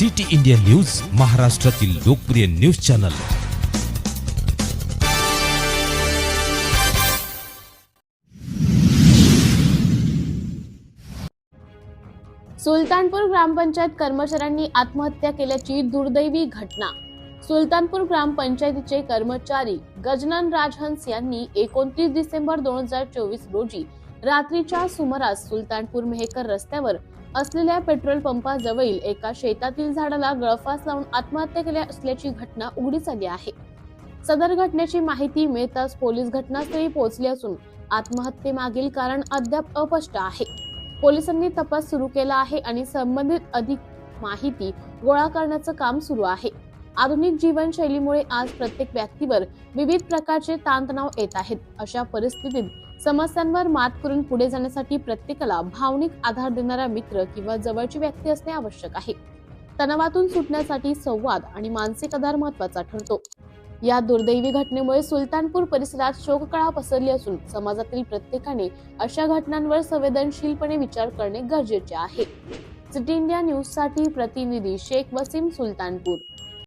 City India news महाराष्ट्रातील लोकप्रिय news channel. Sultanpur ग्रामपंचायत कर्मचाऱ्यांनी आत्महत्या केल्याची दुर्दैवी घटना. सुलतानपूर ग्रामपंचायतीचे कर्मचारी गजनन राजहंस यांनी एकोणतीस डिसेंबर दोन हजार चोवीस रोजी रात्रीच्या सुमारास सुलतानपूर मेहकर रस्त्यावर असलेल्या पेट्रोल पंपाजवळील एका शेतातील झाडाला गळफास लावून आत्महत्या केल्या असल्याची घटना उघडीस आली आहे. सदर घटनेची माहिती मिळताच पोलीस घटनास्थळी पोहोचले असून आत्महत्येमागील कारण अद्याप अस्पष्ट आहे. पोलिसांनी तपास सुरू केला आहे आणि संबंधित अधिक माहिती गोळा करण्याचं काम सुरू आहे. आधुनिक जीवनशैलीमुळे आज प्रत्येक व्यक्तीवर विविध प्रकारचे ताणतणाव येत आहेत. अशा परिस्थितीत समस्यांवर मात करून पुढे जाण्यासाठी प्रत्येकाला भावनिक आधार देणारा मित्र किंवा जवळची व्यक्ती असणे आवश्यक आहे. तणावातून सुटण्यासाठी संवाद आणि मानसिक आधार महत्त्वाचा ठरतो. या दुर्दैवी घटनेमुळे सुलतानपूर परिसरात शोककळा पसरली असून समाजातील प्रत्येकाने अशा घटनांवर संवेदनशीलपणे विचार करणे गरजेचे आहे. सिटी इंडिया न्यूजसाठी प्रतिनिधी शेख वसीम सुलतानपूर.